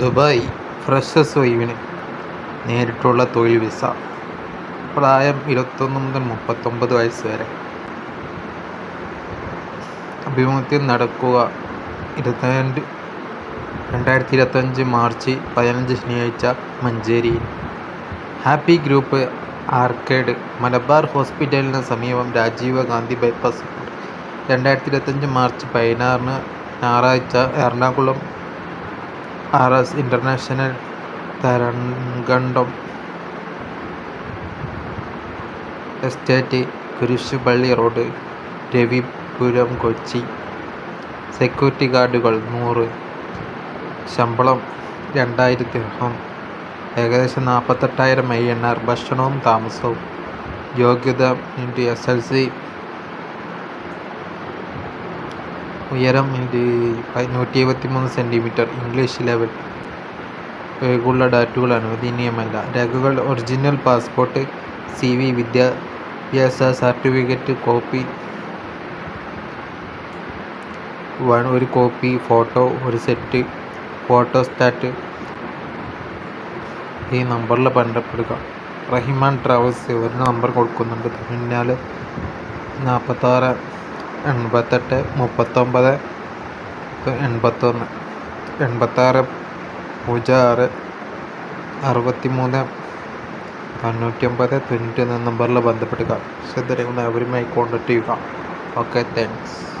Dubai ഫ്രഷസ് ഒഴിവിന് നേരിട്ടുള്ള തൊഴിൽ visa. പ്രായം ഇരുപത്തൊന്ന് മുതൽ മുപ്പത്തൊമ്പത് വയസ്സ് വരെ. അഭിമുഖത്തിൽ നടക്കുക. ഇരുപത്തിരണ്ട് രണ്ടായിരത്തി ഇരുപത്തഞ്ച് മാർച്ച് പതിനഞ്ച് ശനിയാഴ്ച Manjeri. Happy group arcade Malabar ഹോസ്പിറ്റലിന് സമീപം രാജീവ് ഗാന്ധി ബൈപ്പാസ്. രണ്ടായിരത്തി ഇരുപത്തഞ്ച് മാർച്ച് പതിനാറിന് ഞായറാഴ്ച Ernakulam R S international തരംഗണ്ടം. Estate Kurisupally road Ravipuram Kochi. Security ഗാർഡുകൾ നൂറ്. ശമ്പളം രണ്ടായിരത്തി ദിർഹം ഏകദേശം നാൽപ്പത്തെട്ടായിരം ഐ എൻ ആർ ഭക്ഷണവും താമസവും. യോഗ്യത എസ് എൽ സി ഉയരം ഇത് നൂറ്റി എഴുപത്തി മൂന്ന് സെന്റിമീറ്റർ ഇംഗ്ലീഷ് ലെവൽ ഒഴികെയുള്ള ഡാറ്റുകളാണ്. അനുവദനീയമല്ല രേഖകൾ ഒറിജിനൽ പാസ്പോർട്ട് സി വി വിദ്യാഭ്യാസ സർട്ടിഫിക്കറ്റ് കോപ്പി വൺ ഒരു കോപ്പി ഫോട്ടോ ഒരു സെറ്റ് ഫോട്ടോസ്റ്റാറ്റ് ഈ നമ്പറിൽ ബന്ധപ്പെടുക. റഹിമാൻ ട്രാവൽസ് ഒരു നമ്പർ കൊടുക്കുന്നുണ്ട്. പിന്നാലെ നാൽപ്പത്താറ് എൺപത്തെട്ട് മുപ്പത്തൊമ്പത് എൺപത്തൊന്ന് എൺപത്താറ് പൂജ്യം ആറ് അറുപത്തി മൂന്ന് തൊണ്ണൂറ്റി ഒമ്പത് തൊണ്ണൂറ്റി ഒന്ന് നമ്പറിൽ ബന്ധപ്പെടുക ശ്രദ്ധ അവരുമായി കോൺടാക്ട് ചെയ്യുക. Okay thanks